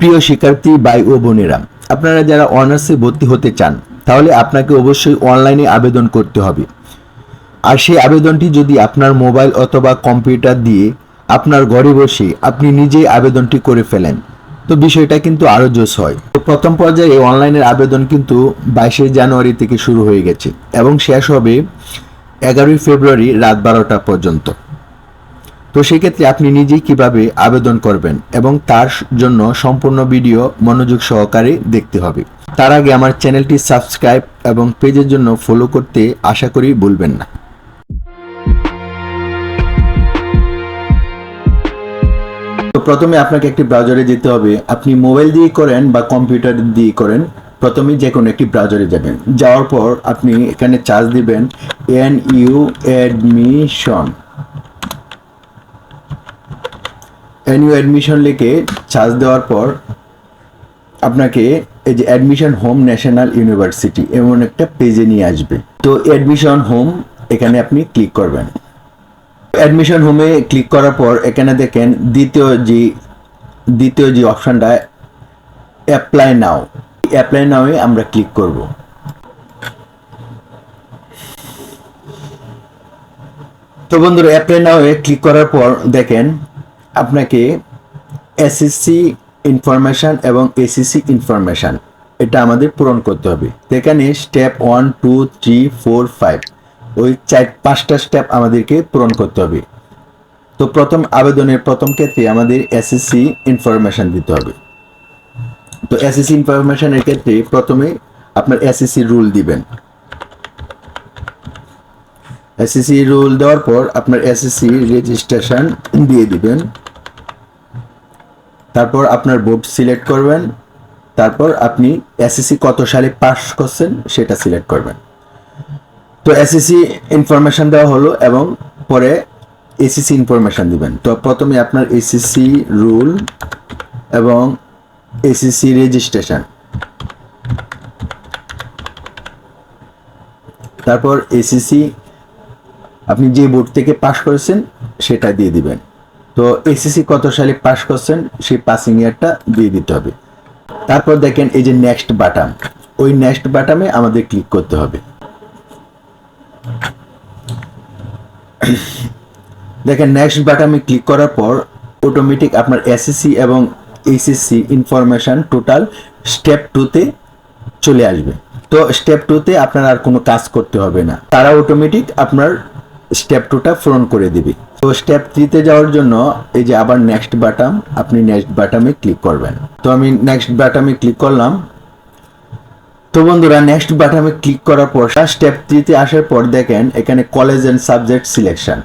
প্রিয় শিক্ষার্থী ভাই ও বোনেরা, আপনারা যারা অনার্সে ভর্তি হতে চান, তাহলে আপনাকে অবশ্যই অনলাইনে আবেদন করতে হবে। আর সেই আবেদনটি যদি আপনার মোবাইল অথবা কম্পিউটার দিয়ে আপনার ঘরে বসে আপনি নিজেই আবেদনটি করে ফেলেন, তো বিষয়টা কিন্তু আরও জোস হয়। তো প্রথম পর্যায়ে অনলাইনের আবেদন কিন্তু বাইশে জানুয়ারি থেকে শুরু হয়ে গেছে এবং শেষ হবে এগারোই ফেব্রুয়ারি রাত বারোটা পর্যন্ত। তো সেক্ষেত্রে আপনি নিজেই কীভাবে আবেদন করবেন এবং তার জন্য সম্পূর্ণ ভিডিও মনোযোগ সহকারে দেখতে হবে। তার আগে আমার চ্যানেলটি সাবস্ক্রাইব এবং পেজের জন্য ফলো করতে আশা করি ভুলবেন না। প্রথমে আপনাকে একটি ব্রাউজারে যেতে হবে। আপনি মোবাইল দিয়ে করেন বা কম্পিউটার দিয়ে করেন প্রথমে যে কোনো একটি ব্রাউজারে যাবেন। যাওয়ার পর আপনি এখানে চার্জ দিবেন N U admission NU admission লিখে চার্জ দেওয়ার পর আপনাকে এই যে অ্যাডমিশন হোম ন্যাশনাল ইউনিভার্সিটি এমন একটা পেজে নিয়ে আসবে। তো অ্যাডমিশন হোম এখানে আপনি ক্লিক করবেন। অ্যাডমিশন হোমে ক্লিক করার পর এখানে দেখেন দ্বিতীয় যে দ্বিতীয় যে অপশনটা অ্যাপ্লাই নাও অ্যাপ্লাই নাওয়ে আমরা ক্লিক করব। তো বন্ধুরা অ্যাপ্লাই নাওয়ে ক্লিক করার পর দেখেন আপনাকে এসএসসি ইনফরমেশন এবং এসিসি ইনফরমেশন এটা আমাদের পূরণ করতে হবে। এখানে step one two three four five ওই চার, পাঁচটা স্টেপ আমাদেরকে পূরণ করতে হবে। তো প্রথম আবেদনের প্রথম ক্ষেত্রে আমাদের এসএসসি ইনফরমেশন দিতে হবে। তো এসএসসি ইনফরমেশনের ক্ষেত্রে প্রথমে আপনার এসএসসি রুল দিবেন। এসএসসি রুল দেওয়ার পর আপনার এসএসসি রেজিস্ট্রেশন দিয়ে দিবেন। তারপর আপনার বোর্ড সিলেক্ট করবেন। তারপর আপনি এসএসসি কত সালে পাস করছেন সেটা সিলেক্ট করবেন। তো এসএসসি ইনফরমেশন দেওয়া হলো এবং পরে এসএসসি ইনফরমেশন দিবেন। তো প্রথমে আপনার এসএসসি রুল এবং এসএসসি রেজিস্ট্রেশন তারপর এসএসসি আপনি যে বোর্ড থেকে পাস করেছেন, সেটা দিয়ে দিবেন। তো এসএসসি কত সালে পাস করছেন, সেই পাসিং ইয়ারটা দিয়ে দিতে হবে। তারপর দেখেন এই যে নেক্সট বাটাম ওই নেক্সট বাটামে আমাদের ক্লিক করতে হবে। দেখেন নেক্সট বাটামে ক্লিক করার পর অটোমেটিক আপনার এসএসসি এবং এইচএসসি ইনফরমেশন টোটাল স্টেপ টুতে চলে আসবে। তো স্টেপ টুতে আপনার আর কোনো কাজ করতে হবে না। তারা অটোমেটিক আপনার স্টেপ টুটা পূরণ করে দিবি। তো স্টেপ থ্রিতে যাওয়ার জন্য এই যে আবার নেক্সট বাটাম আপনি নেক্সট বাটামে ক্লিক করবেন। তো আমি নেক্সট বাটামে ক্লিক করলাম। তো বন্ধুরা নেক্সট বাটামে ক্লিক করার পর স্টেপ থ্রিতে আসার পর দেখেন, এখানে কলেজ অ্যান্ড সাবজেক্ট সিলেকশন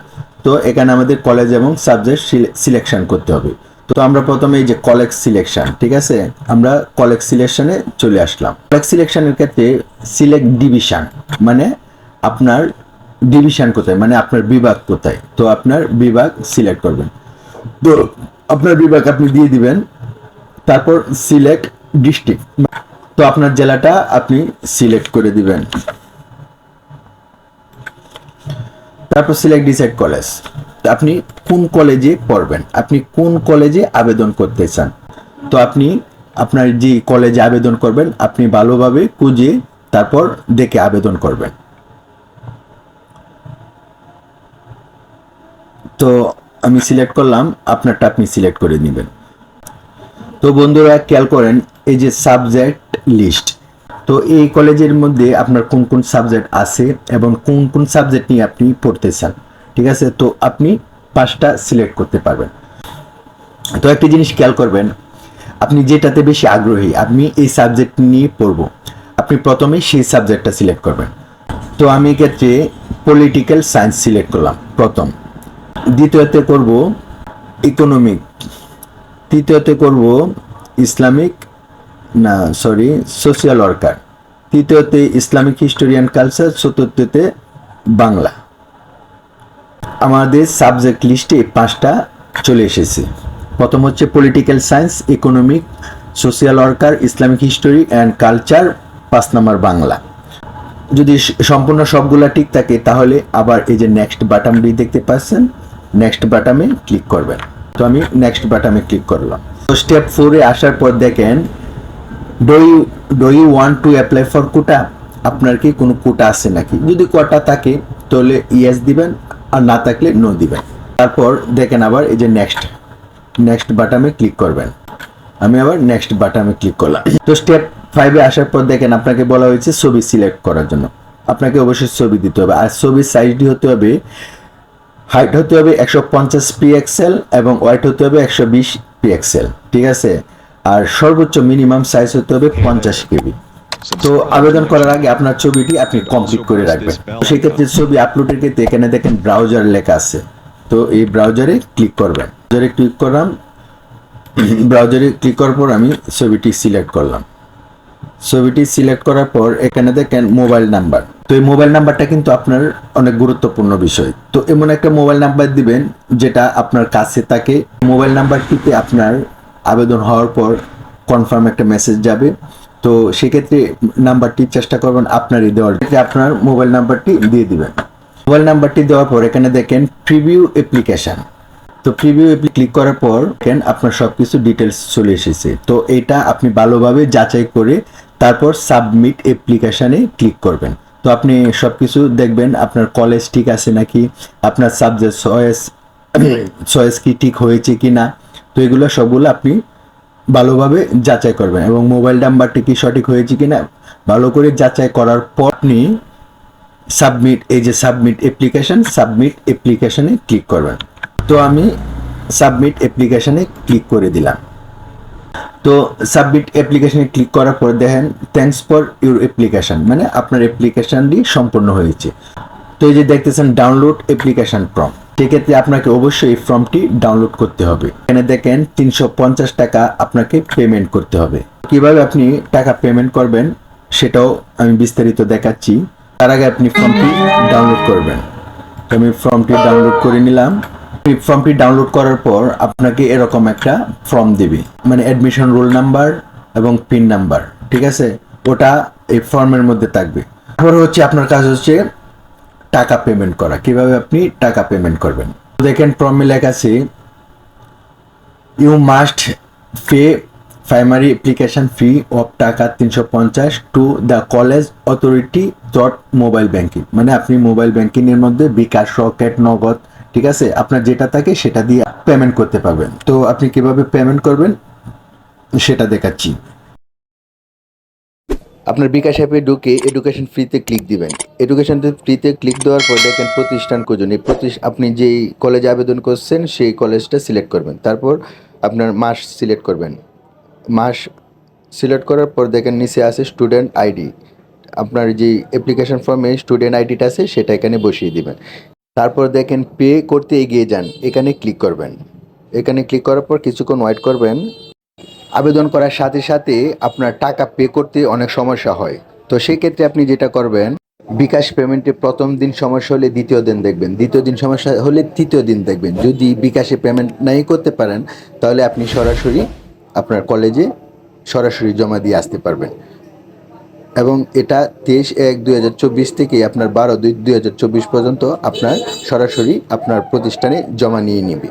তো এখানে আমাদের কলেজ এবং সাবজেক্ট সিলেকশন করতে হবে। তো আমরা প্রথমে এই যে কলেজ সিলেকশন ঠিক আছে? আমরা কলেজ সিলেকশনে চলে আসলাম। কলেজ সিলেকশনের ক্ষেত্রে সিলেক্ট ডিভিশন মানে আপনার ডিভিশন কোথায়? মানে আপনার বিভাগ কোথায়? তো আপনার বিভাগ সিলেক্ট করবেন। তো আপনার বিভাগ আপনি দিয়ে দিবেন, তারপর সিলেক্ট ডিস্ট্রিক্ট তো আপনার জেলাটা আপনি সিলেক্ট করে দিবেন। তারপর সিলেক্ট ডিসাইড কলেজ আপনি কোন কলেজে পড়বেন? আপনি কোন কলেজে আবেদন করতে চান? তো আপনি আপনার যে কলেজে আবেদন করবেন, আপনি ভালোভাবে খুঁজে তারপর দেখে আবেদন করবেন। তো আমি সিলেক্ট করলাম, আপনারটা আপনি সিলেক্ট করে নেবেন। তো বন্ধুরা, খেয়াল করেন, এই যে সাবজেক্ট লিস্ট তো এই কলেজের মধ্যে আপনার কোন কোন সাবজেক্ট আছে এবং কোন কোন সাবজেক্ট নিয়ে আপনি পড়তে চান, ঠিক আছে? তো আপনি পাঁচটা সিলেক্ট করতে পারবেন। তো একটি জিনিস খেয়াল করবেন, আপনি যেটাতে বেশি আগ্রহী, আপনি এই সাবজেক্ট নিয়ে পড়ব। আপনি প্রথমে সেই সাবজেক্টটা সিলেক্ট করবেন। তো আমি এক্ষেত্রে পলিটিক্যাল সায়েন্স সিলেক্ট করলাম, প্রথম। দ্বিতীয়তে করব ইকোনমিক তৃতীয়তে করব ইসলামিক, না সরি সোশিয়াল ওয়ার্কার তৃতীয়তে ইসলামিক হিস্টোরি অ্যান্ড কালচার চতুর্থতে বাংলা। আমাদের সাবজেক্ট লিস্টে পাঁচটা চলে এসেছে। প্রথম হচ্ছে political science economic social worker Islamic history and culture পাঁচ নম্বর বাংলা। যদি সম্পূর্ণ সবগুলা ঠিক থাকে, তাহলে আবার এই যে নেক্সট বাটামটি দেখতে পাচ্ছেন নেক্সট বাটামে ক্লিক করবেন। তো আমি নেক্সট বাটামে ক্লিক করলাম। তো স্টেপ ফোরে আসার পর দেখেন do you do you want to apply for quota আপনার কি কোনো কোটা আছে নাকি? যদি কোটা থাকে, তাহলে ইয়েস দিবেন, আর না থাকলে নো দিবেন। তারপর দেখেন আবার এই যে নেক্সট নেক্সট বাটামে ক্লিক করবেন। আমি আবার নেক্সট বাটামে ক্লিক করলাম। তো স্টেপ ফাইভে আসার পর দেখেন আপনাকে বলা হয়েছে ছবি সিলেক্ট করার জন্য। আপনাকে অবশ্যই ছবি দিতে হবে। আর ছবির সাইজটি হতে হবে হাইট হতে হবে একশো পঞ্চাশ পিএক্সেল এবং ওয়াইট হতে হবে একশো বিশ পিএক্সেল ঠিক আছে? আর সর্বোচ্চ মিনিমাম সাইজ হতে হবে পঞ্চাশ কেবি। তো আবেদন করার আগে আপনার ছবিটি আপনি কমপ্লিট করে রাখবেন। সেক্ষেত্রে ছবি আপলোডের ক্ষেত্রে এখানে দেখেন ব্রাউজার লেখা আছে। তো এই ব্রাউজারে ক্লিক করবেন। ব্রাউজারে ক্লিক করলাম। ব্রাউজারে ক্লিক করার পর আমি ছবিটি সিলেক্ট করলাম। ছবিটি সিলেক্ট করার পর এখানে দেখেন মোবাইল নাম্বার তো এই মোবাইল নাম্বারটা কিন্তু আপনার অনেক গুরুত্বপূর্ণ বিষয়। তো এমন একটা মোবাইল নাম্বার দিবেন, যেটা আপনার কাছে থাকে। মোবাইল নাম্বারটিতে আপনার আবেদন হওয়ার পর কনফার্ম একটা মেসেজ যাবে। তো সেক্ষেত্রে নাম্বারটি চেষ্টা করবেন আপনারই দেওয়ার। আপনার মোবাইল নাম্বারটি দিয়ে দিবেন। মোবাইল নাম্বারটি দেওয়ার পর এখানে দেখেন প্রিভিউ অ্যাপ্লিকেশন তো প্রিভিউ ক্লিক করার পর কেন আপনার সব কিছু ডিটেলস চলে এসেছে। তো এটা আপনি ভালোভাবে যাচাই করে তারপর সাবমিট অ্যাপ্লিকেশানে ক্লিক করবেন। তো আপনি সব কিছু দেখবেন, আপনার কলেজ ঠিক আছে নাকি, আপনার সাবজেক্ট চয়েস চয়েস কি ঠিক হয়েছে কি না তো এগুলো সবগুলো আপনি ভালোভাবে যাচাই করবেন। এবং মোবাইল নাম্বারটি কি সঠিক হয়েছে কি না ভালো করে যাচাই করার পর আপনি সাবমিট এই যে সাবমিট অ্যাপ্লিকেশন সাবমিট অ্যাপ্লিকেশানে ক্লিক করবেন। তো আমি সাবমিট অ্যাপ্লিকেশানে ক্লিক করে দিলাম। তো সাবমিট অ্যাপ্লিকেশনে ক্লিক করার পর দেখেন থ্যাঙ্কস ফর ইউর অ্যাপ্লিকেশন মানে আপনার অ্যাপ্লিকেশনটি সম্পূর্ণ হয়েছে। তো এই যে দেখতেছেন ডাউনলোড অ্যাপ্লিকেশন ফর্ম সেক্ষেত্রে আপনাকে অবশ্যই এই ফর্মটি ডাউনলোড করতে হবে। এখানে দেখেন, তিনশো পঞ্চাশ টাকা আপনাকে পেমেন্ট করতে হবে। কীভাবে আপনি টাকা পেমেন্ট করবেন, সেটাও আমি বিস্তারিত দেখাচ্ছি। তার আগে আপনি ফর্মটি ডাউনলোড করবেন। আমি ফর্মটি ডাউনলোড করে নিলাম। এই ফর্মটি ডাউনলোড করার পর আপনাকে এরকম একটা ফর্ম দিবে। মানে অ্যাডমিশন রোল নাম্বার এবং পিন নাম্বার ঠিক আছে? ওটা এই ফর্মের মধ্যে থাকবে। তারপর হচ্ছে আপনার কাজ হচ্ছে টাকা পেমেন্ট করা। কীভাবে আপনি টাকা পেমেন্ট করবেন? দেখেন ফর্মে লেখা আছে you must pay primary application fee of টাকা তিনশো পঞ্চাশ to the college authority dot mobile banking মানে আপনি মোবাইল ব্যাংকিংয়ের মধ্যে বিকাশ রকেট নগদ ঠিক আছে? আপনার যেটা থাকে সেটা দিয়ে পেমেন্ট করতে পারবেন। তো আপনি কীভাবে পেমেন্ট করবেন? সেটা দেখাচ্ছি। আপনার বিকাশ অ্যাপে ঢুকে এডুকেশন ফ্রিতে ক্লিক দিবেন। এডুকেশন ফ্রিতে ক্লিক দেওয়ার পর দেখেন প্রতিষ্ঠান খুঁজুন। এই আপনি যেই কলেজে আবেদন করছেন, সেই কলেজটা সিলেক্ট করবেন। তারপর আপনার মাস সিলেক্ট করবেন। মাস সিলেক্ট করার পর দেখেন নিচে আছে স্টুডেন্ট আইডি আপনার যে অ্যাপ্লিকেশন ফর্মে স্টুডেন্ট আইডিটা আছে, সেটা এখানে বসিয়ে দিবেন। তারপর দেখেন পে করতে এগিয়ে যান। এখানে ক্লিক করবেন। এখানে ক্লিক করার পর কিছুক্ষণ ওয়েট করবেন। আবেদন করার সাথে সাথে আপনার টাকা পে করতে অনেক সমস্যা হয়। তো সেই ক্ষেত্রে আপনি যেটা করবেন, বিকাশ পেমেন্টে প্রথম দিন সমস্যা হলে দ্বিতীয় দিন দেখবেন। দ্বিতীয় দিন সমস্যা হলে তৃতীয় দিন দেখবেন। যদি বিকাশে পেমেন্ট নাই করতে পারেন, তাহলে আপনি সরাসরি আপনার কলেজে সরাসরি জমা দিয়ে আসতে পারবেন। এবং এটা তেইশ এক দুই হাজার চব্বিশ থেকে আপনার বারো দুই দুই হাজার চব্বিশ পর্যন্ত আপনার সরাসরি আপনার প্রতিষ্ঠানে জমা নিয়ে নেবে।